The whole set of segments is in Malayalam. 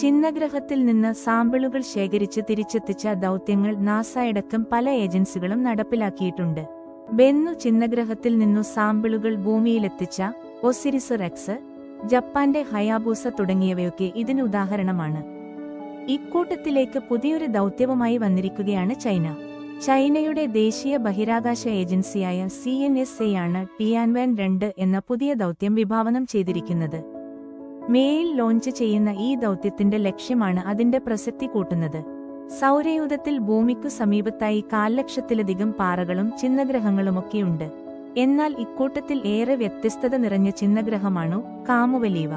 ചിന്നഗ്രഹത്തിൽ നിന്ന് സാമ്പിളുകൾ ശേഖരിച്ച് തിരിച്ചെത്തിച്ച ദൗത്യങ്ങൾ നാസയടക്കം പല ഏജൻസികളും നടപ്പിലാക്കിയിട്ടുണ്ട്. ബെന്നു ചിന്നഗ്രഹത്തിൽ നിന്നു സാമ്പിളുകൾ ഭൂമിയിലെത്തിച്ച ഒസിരിസ് റെക്സ് ജപ്പാന്റെ ഹയാബൂസ തുടങ്ങിയവയൊക്കെ ഇതിന് ഉദാഹരണമാണ്. ഇക്കൂട്ടത്തിലേക്ക് പുതിയൊരു ദൗത്യവുമായി വന്നിരിക്കുകയാണ് ചൈന. ചൈനയുടെ ദേശീയ ബഹിരാകാശ ഏജൻസിയായ സി എൻ എസ് എ ആണ് ടിയാൻവാൻ രണ്ട് എന്ന പുതിയ ദൗത്യം വിഭാവനം ചെയ്തിരിക്കുന്നത്. മേയിൽ ലോഞ്ച് ചെയ്യുന്ന ഈ ദൗത്യത്തിന്റെ ലക്ഷ്യമാണ് അതിന്റെ പ്രസക്തി കൂട്ടുന്നത്. സൗരയൂഥത്തിൽ ഭൂമിക്കു സമീപത്തായി കാൽലക്ഷത്തിലധികം പാറകളും ചിന്നഗ്രഹങ്ങളുമൊക്കെയുണ്ട്. എന്നാൽ ഇക്കൂട്ടത്തിൽ ഏറെ വ്യത്യസ്തത നിറഞ്ഞ ചിന്നഗ്രഹമാണു കാമുവലീവ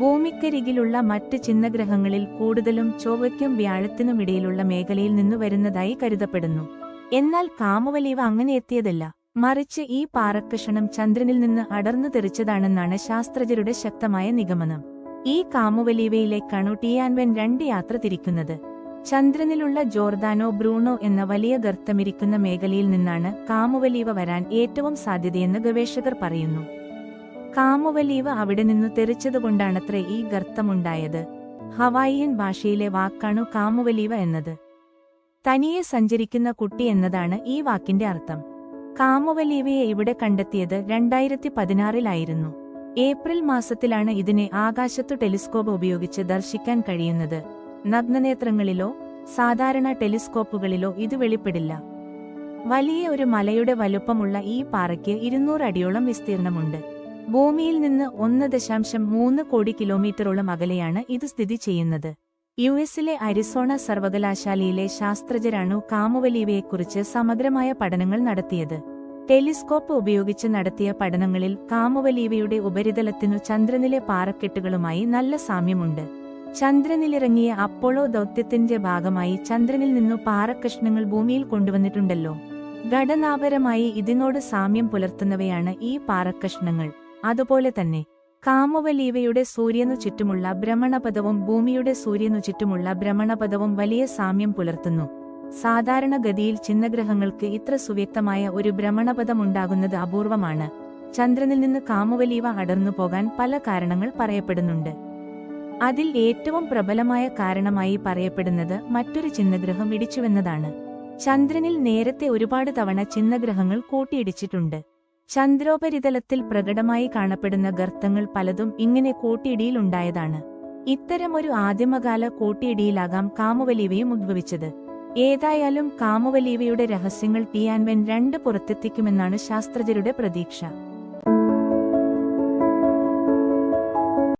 ഭൂമിക്കരികിലുള്ള മറ്റ് ചിന്നഗ്രഹങ്ങളിൽ കൂടുതലും ചൊവ്വയ്ക്കും വ്യാഴത്തിനുമിടയിലുള്ള മേഖലയിൽ നിന്നു വരുന്നതായി കരുതപ്പെടുന്നു. എന്നാൽ കാമുവലീവ അങ്ങനെ എത്തിയതല്ല. മറിച്ച് ഈ പാറക്കഷണം ചന്ദ്രനിൽ നിന്ന് അടർന്നു തെറിച്ചതാണെന്നാണ് ശാസ്ത്രജ്ഞരുടെ ശക്തമായ നിഗമനം. ഈ കാമുവലീവയിലേക്കാണു ടിയാൻവെൻ രണ്ട് യാത്ര തിരിക്കുന്നത്. ചന്ദ്രനിലുള്ള ജോർദാനോ ബ്രൂണോ എന്ന വലിയ ഗർത്തമിരിക്കുന്ന മേഖലയിൽ നിന്നാണ് കാമുവലീവ വരാൻ ഏറ്റവും സാധ്യതയെന്ന് ഗവേഷകർ പറയുന്നു. കാമുവലീവ അവിടെ നിന്ന് തെറിച്ചതുകൊണ്ടാണത്രേ ഈ ഗർത്തമുണ്ടായത്. ഹവായിയൻ ഭാഷയിലെ വാക്കാണു കാമുവലീവ എന്നത്. തനിയെ സഞ്ചരിക്കുന്ന കുട്ടി എന്നതാണ് ഈ വാക്കിന്റെ അർത്ഥം. കാമുവലീവയെ ഇവിടെ കണ്ടെത്തിയത് രണ്ടായിരത്തി പതിനാറിലായിരുന്നു ഏപ്രിൽ മാസത്തിലാണ് ഇതിനെ ആകാശത്തു ടെലിസ്കോപ്പ് ഉപയോഗിച്ച് ദർശിക്കാൻ കഴിയുന്നത്. നഗ്നനേത്രങ്ങളിലോ സാധാരണ ടെലിസ്കോപ്പുകളിലോ ഇത് വെളിപ്പെടില്ല. വലിയ ഒരു മലയുടെ വലുപ്പമുള്ള ഈ പാറയ്ക്ക് ഇരുന്നൂറ് അടിയോളം വിസ്തീർണമുണ്ട്. ഭൂമിയിൽ നിന്ന് ഒന്ന് ദശാംശം മൂന്ന് കോടി കിലോമീറ്ററോളം അകലെയാണ് ഇത് സ്ഥിതി ചെയ്യുന്നത്. യു എസിലെ അരിസോണ സർവകലാശാലയിലെ ശാസ്ത്രജ്ഞരാണു കാമുവലീവയെക്കുറിച്ച് സമഗ്രമായ പഠനങ്ങൾ നടത്തിയത്. ടെലിസ്കോപ്പ് ഉപയോഗിച്ച് നടത്തിയ പഠനങ്ങളിൽ കാമുവലീവയുടെ ഉപരിതലത്തിനു ചന്ദ്രനിലെ പാറക്കെട്ടുകളുമായി നല്ല സാമ്യമുണ്ട്. ചന്ദ്രനിലിറങ്ങിയ അപ്പോളോ ദൗത്യത്തിന്റെ ഭാഗമായി ചന്ദ്രനിൽ നിന്നു പാറക്കഷ്ണങ്ങൾ ഭൂമിയിൽ കൊണ്ടുവന്നിട്ടുണ്ടല്ലോ. ഘടനാപരമായി ഇതിനോട് സാമ്യം പുലർത്തുന്നവയാണ് ഈ പാറക്കഷ്ണങ്ങൾ. അതുപോലെ തന്നെ കാമുവലീവയുടെ സൂര്യനു ചുറ്റുമുള്ള ഭ്രമണപഥവും ഭൂമിയുടെ സൂര്യനു ചുറ്റുമുള്ള ഭ്രമണപഥവും വലിയ സാമ്യം പുലർത്തുന്നു. സാധാരണഗതിയിൽ ചിന്നഗ്രഹങ്ങൾക്ക് ഇത്ര സുവ്യക്തമായ ഒരു ഭ്രമണപഥമുണ്ടാകുന്നത് അപൂർവമാണ്. ചന്ദ്രനിൽ നിന്ന് കാമുവലീവ അടർന്നു പോകാൻ പല കാരണങ്ങൾ പറയപ്പെടുന്നുണ്ട്. അതിൽ ഏറ്റവും പ്രബലമായ കാരണമായി പറയപ്പെടുന്നത് മറ്റൊരു ചിന്നഗ്രഹം ഇടിച്ചുവെന്നതാണ്. ചന്ദ്രനിൽ നേരത്തെ ഒരുപാട് തവണ ചിന്നഗ്രഹങ്ങൾ കൂട്ടിയിടിച്ചിട്ടുണ്ട്. ചന്ദ്രോപരിതലത്തിൽ പ്രകടമായി കാണപ്പെടുന്ന ഗർത്തങ്ങൾ പലതും ഇങ്ങനെ കൂട്ടിയിടിയിലുണ്ടായതാണ് ഇത്തരമൊരു ആദിമകാല കൂട്ടിയിടിയിലാകാം കാമുവലീവയും ഉദ്ഭവിച്ചത്. ഏതായാലും കാമവലീവയുടെ രഹസ്യങ്ങൾ പിയാൻവെൻ രണ്ട് പുറത്തെത്തിക്കുമെന്നാണ് ശാസ്ത്രജ്ഞരുടെ പ്രതീക്ഷ.